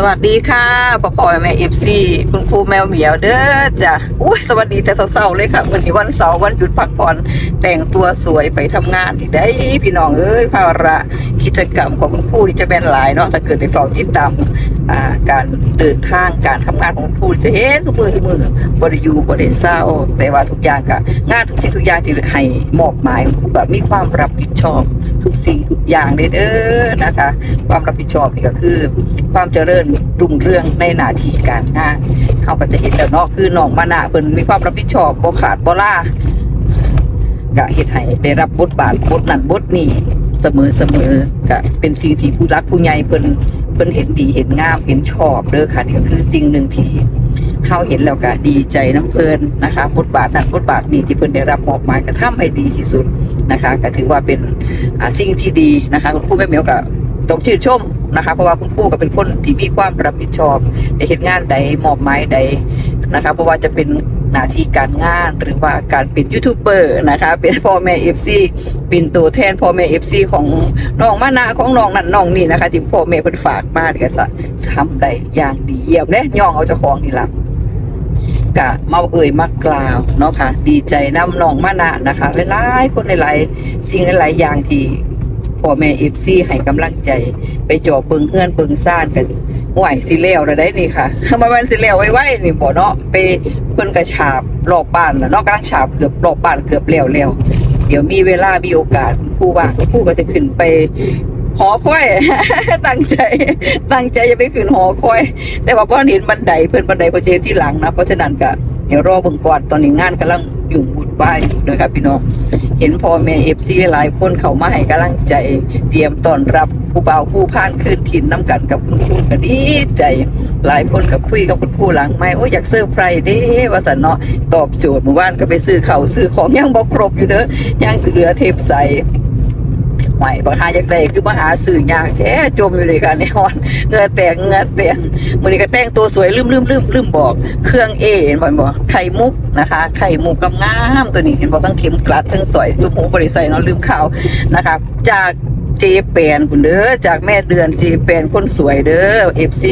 สวัสดีค่ะพ่อพ่อแม่เอฟซีคุณครูแมวเหมียวเด้อจ้ะอุ้ยสวัสดีแต่เช้าๆเลยค่ะวันนี้วันเสาร์วันหยุดพักผ่อนแต่งตัวสวยไปทำงานอีกได้พี่น้องเอ้ยภาระกิจกรรมของคุณครูที่จะเป็นหลายเนาะถ้าเกิดได้เฝ้าติดตามอ่าการเดินทางการทำงานของคุณครูจะเห็นทุกมือทุกมือบริยูบริเศร้าแต่ว่าทุกอย่างก็งานทุกสิ่งทุกอย่างที่ให้มอบหมายคุณครูก็มีความรับผิดชอบ ทุกสิ่งทุกอย่างเด้อนะคะ ความรับผิดชอบนี่ก็คือ ความเจริญรุ่งเรืองในหน้าที่การงานเขาก็จะเห็นแล้วเนาะคือน้องมานะเพิ่นมีความรับผิดชอบบ่ขาดบ่ล่ากะเฮ็ดให้ได้รับบทบาทบทนั้นบทนี้เสมอเสมอก็เป็นสิ่งที่ผู้รักผู้ใหญ่เพิ่นเพิ่นเห็นดีเห็นงามเห็นชอบเด้อค่ะนี่ก็คือสิ่งหนึ่งที่ เฮาเห็นแล้วก็ดีใจน้ำเพลินนะคะบทบาทนั้นบทบาทนี้ที่เพิ่นได้รับมอบหมายก็ทำให้ดีที่สุดนะคะก็ถือว่าเป็นสิ่งที่ดีนะคะคุณครูแม่เหมียวก็ต้องชื่นชมนะคะเพราะว่าคุณครูก็เป็นคนที่มีความรับผิดชอบในเหตุงานใดมอบหมายใดนะคะเพราะว่าจะเป็นหน้าที่การงานหรือว่าการเป็นยูทูบเบอร์นะคะเป็นพ่อแม่เอฟซีเป็นตัวแทนพ่อแม่เอฟซีของน้องมานาของน้องนั่นน้องนี่นะคะที่พ่อแม่เพิ่นฝากมาเนี่ยก็จะทำได้อย่างดีเยี่ยมและย่องเอาเจ้าของนี่ละ กะมาเอ่ยมากล่าวเนาะค่ะ ดีใจน้ำนองมานะนะคะ หลายๆ คนหลายๆสิ่งหลายๆอย่างที่พ่อแม่เอฟซีให้กำลังใจ ไปจ่อเปิงเฮือนเปิงซ่านกันไหวสิเลวแล้วได้นี่ค่ะมาวันสิเลวไว้ๆนี่บ่เนาะไปเพิ่นกระฉาบรอบบ้านน่ะเนาะกำลังฉาบเกือบรอบบ้านเกือบแล้วแล้วเดี๋ยวมีเวลามีโอกาสครูว่างครูก็จะขึ้นไป หอคอย ตั้งใจ ตั้งใจจะไปขึ้นหอคอย แต่ว่าพอเห็นบันไดเพื่อนบันไดพอเจที่หลังนะเพราะฉะนั้นก็เดี๋ยวรอเบิ่งก่อนตอนนี้งานกำลังอยุ่งวุ่นวายอยู่นะครับพี่น้องเห็นพ่อแม่เอฟซีหลายคนเขามาให้กำลังใจ เตรียมต้อนรับผู้เบาวผู้พ่านคืนถิ่นน้ำกันกับคุณครูก็ดีใจ หลายคนก็คุยกับคุณครูหลังไม่โอ้อยากเซอร์ไพรส์เด้ว่าสันเนาะตอบโจทย์เมื่อวานก็ไปซื้อเข้าซื้อของยังบ่ครบอยู่เด้อยังเหลือเทปใส หวบางหาอยากได้คือมาหาสื่อยากแท้จมอยู่เลยค่ะในฮอนเงือแตกเงือแตกมือนี้ก็แต่งตัวสวยลืมลืมลืมลืมบอก เครื่องเอเห็นบ่บ่ไข่มุกนะคะ ไข่มุกกำงามตัวนี้เห็นบ่ทั้งเข็มกลัดทั้งสอยตุ้มหูบริใส่เนาะลืมข่าวนะคะจาก เจแปนคุณเด้อจากแม่เดือนเจแปนคนสวยเด้อ FC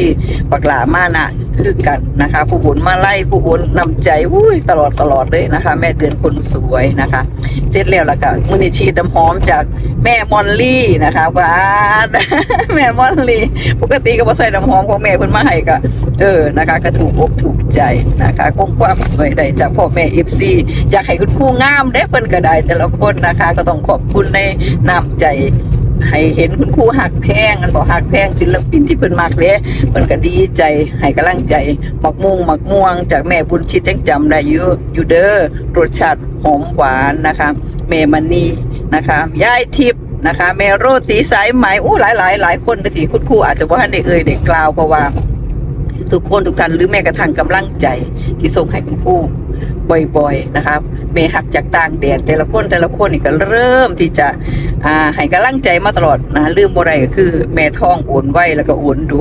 ปักหลามานะคือกันนะคะ ผู้บุญมาไล่ผู้บุญนำใจอุ้ยตลอดตลอดเลยนะคะ แม่เดือนคนสวยนะคะ เสร็จแล้วแล้วก็มือนี้ฉีดน้ำหอมจากแม่มอลลี่นะคะว้าดแม่มอลลี่ ปกติก็บ่ใส่น้ำหอมของแม่เพิ่นมาให้ก็เออนะคะ ก็ถูกอกถูกใจนะคะคงความสวยได้จากพ่อแม่ FC อยากให้คุณครูงามได้เพิ่นก็ได้แต่ละคนนะคะ ก็ต้องขอบคุณในน้ำใจ ให้เห็นคุณครูหักแพงอันบอกหักแพงศิลปินที่เพิ่นมักเลยเพิ่นก็ดีใจให้กำลังใจหมักม่วงหมักม่วง จากแม่บุญชิตยังจำได้อยู่อยู่เด้อรสชาติหอมหวานนะคะแม่มันนี่นะคะยายทิพย์นะคะแม่โรตีสายไหมอู้หลายหลายหลายคนนะที่คุณครูอาจจะว่าได้เอ่ยได้กล่าวเพราะว่าทุกคนทุกท่านหรือแม้กระทั่งกำลังใจที่ส่งให้คุณครู บ่อยๆนะครับเมหักจากต่างแดนแต่ละคนแต่ละคนนี่ก็เริ่มที่จะอ่าให้กำลังใจมาตลอดนะลืมบ่ไรก็คือ แม่ท้องโอนไว้แล้วก็โอนดู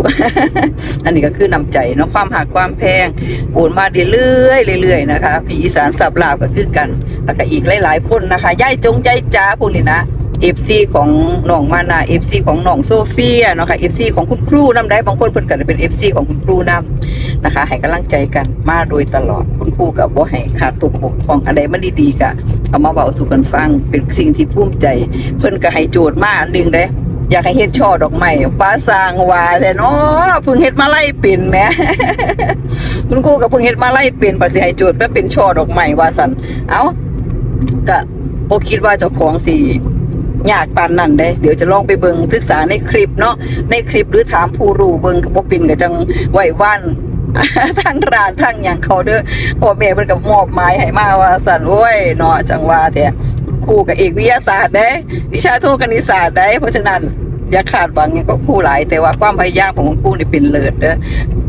อันนี้ก็คือนำใจเนาะความหักความแพงโอนมาเรื่อยๆเรื่อยๆนะคะผีอีสานสับลาบก็คือกันแล้วก็อีกหลายๆคนนะคะย่ายจงใจจ้าพวกนี้นะ เอฟซีของน้องมานาเอฟซีของน้องโซเฟียเนาะค่ะเอฟซีของคุณครูนำได้บางคนเพิ่นก็เป็นเอฟซีของคุณครูนำนะคะ ให้กำลังใจกันมาโดยตลอดคุณครูกับบ่ให้ขาดตกบกพร่องอะไรมันดีๆก็เอามาเบาสู่กันฟังเป็นสิ่งที่ภูมิใจ เพิ่นก็ให้โจทย์มาอันหนึงเด้อยากให้เฮ็ดช่อดอกไม้ป้าสร้างว่าแต่เนาะเพิ่งเฮ็ดมาไล่เป็นแหมคุณครูกับเพิ่งเฮ็ดมาไล่เป็นปัสิให้โจทย์เพื่อเป็นช่อดอกไม้ว่าซั่นเอ้าก็บ่คิดว่าเจ้าของสิ ยากปานนั่นเด้ เดี๋ยวจะลองไปเบิงศึกษาในคลิปเนาะในคลิปหรือถามผู้รู้เบิงกับบ่ปินก็จังไหวว่านทั้งร้านทั้งอย่างเขาเด้อพ่อแม่เพิ่นก็มอบหมายให้มาว่าสั่นโอ้ยเนาะจังว่าแต่คุณครูกับเอกวิทยาศาสตร์เด้ วิชาโทคณิตศาสตร์ได้เพราะฉะนั้นอย่าขาดหวังยังก็ครูหลาย แต่ว่าความพยายามของคุณครูนี่เป็นเลิศเด้อ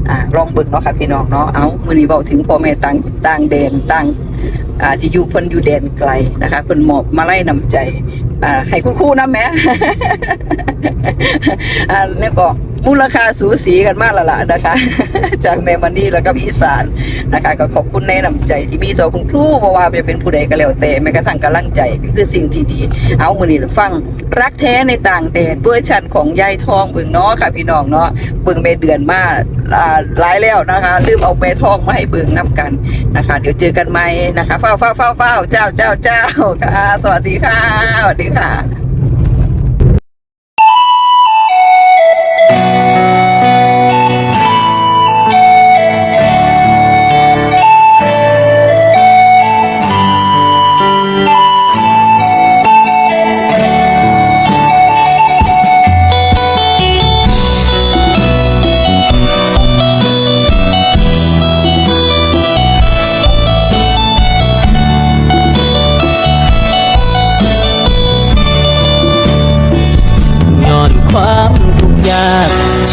อ่าลองเบิ่งเนาะค่ะพี่น้องเนาะเอามื้อนี้เว้าถึงพ่อแม่ต่างต่างแดนต่างอ่าที่อยู่เพิ่นอยู่แดนไกลนะคะเพิ่นมอบมาไล่นำใจ อ่าให้คุณครูนะแม่ อ่าเนี่ยก็มูลค่าสูสีกันมากละล่ะนะคะ จากแมมันนี่แล้วก็อีสานนะคะ ก็ขอบคุณในน้ำใจที่มีต่อคุณครูเพราะว่าจะเป็นผู้ใดก็แล้วแต่แม้กระทั่งกำลังใจก็คือสิ่งที่ดี เอามือนี้ฟังรักแท้ในต่างแดนด้วยชันของยายทองเบิ่งเนาะค่ะพี่น้องเนาะเบิ่งเมเดือนมาหลายแล้วนะคะลืมเอาเมทองมาให้เบิ่งนํกันนะคะ เดี๋ยวเจอกันใหม่นะคะเฝ้าเฝ้าเฝ้าเฝ้าเจ้าเจ้าเจ้าค่ะ สวัสดีค่ะสวัสดีค่ะ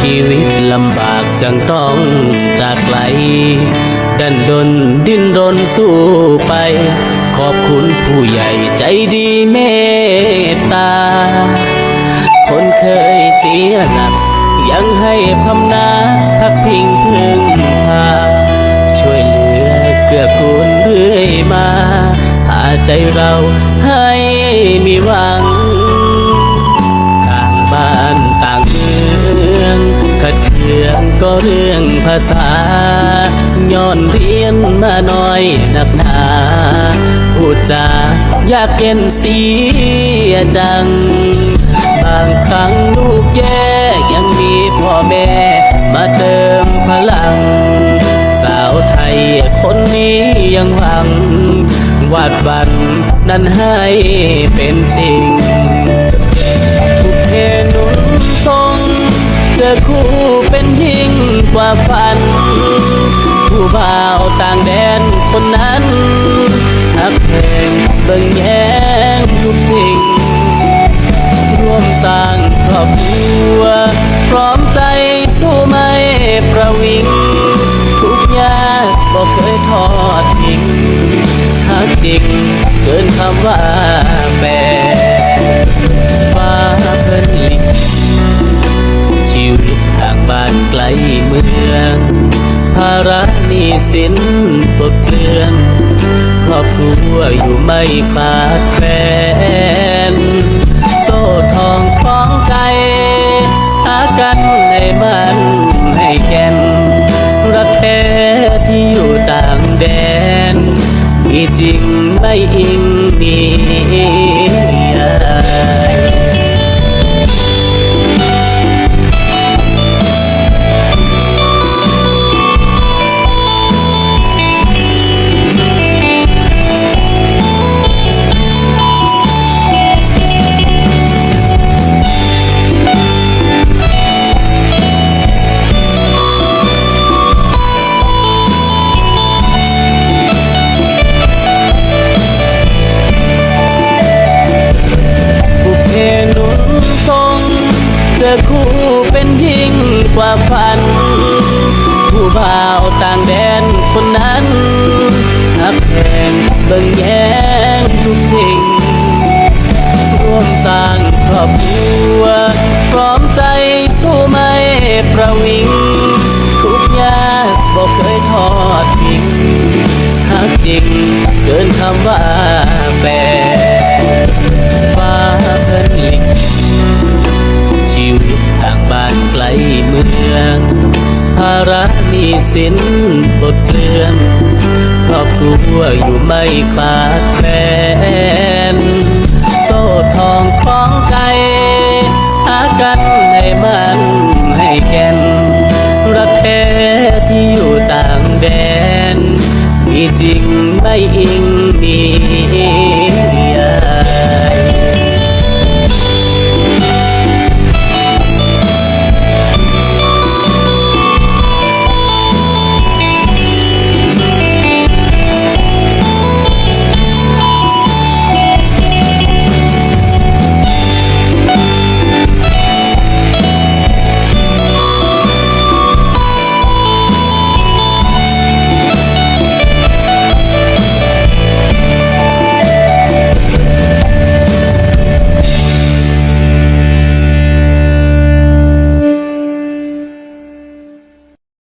ชีวิตลำบากจังต้องจากไกล ดันดนดิ้นรนสู้ไป ขอบคุณผู้ใหญ่ใจดีเมตตา คนเคยเสียหลัก ยังให้พำนาพักพิงพึ่งพา ช่วยเหลือเกื้อกูลเรื่อยมาพาใจเราให้มีหวัง ดเคืองก็เรื่องภาษา ย้อนเรียนมาหน่อยหนักหนาพูดจายากเย็นเสียจัง บางครั้งลูกแย่ยังมีพ่อแม่มาเติมพลัง สาวไทยคนนี้ยังหวัง วาดฝันนั้นให้เป็นจริง ทุกเพนุนทรงเจอคู่ ว่าฝัน ผู้บ่าวต่างแดนคนนั้นหักเพลงเบิ่งแย้งทุกสิ่ง ร่วมสร้างครอบครัว พร้อมใจสู้ไม่ประวิง ทุกยากบอกเคยทอดทิ้งหากจริงเกินคำว่าแฟนฟ้าเพิ่นลิขิต ชีวิตห่างบ้านไกลเมือง ภาระหนี้สินปดเปลืองครอบครัวอยู่ไม่ขาดแคลนโซ่ทองคล้องใจหากันให้มันให้แก่นรักแท้ที่อยู่ต่างแดน มีจริงไม่อิง ต่างแดนคนนั้นหักแพงเบิ่งแย้งทุกสิ่ง ร่วมสร้างครอบครัว พร้อมใจสู้ไม่ประวิง ทุกยากบอกเคยทอดทิ้งหากจริงเกินคำว่า สินปลดเปลืองครอบครัวอยู่ไม่ขาดแคลนโซ่ทองคล้องใจหากันให้มันให้แก่นรักแท้ที่อยู่ต่างแดน มีจริงไม่อิง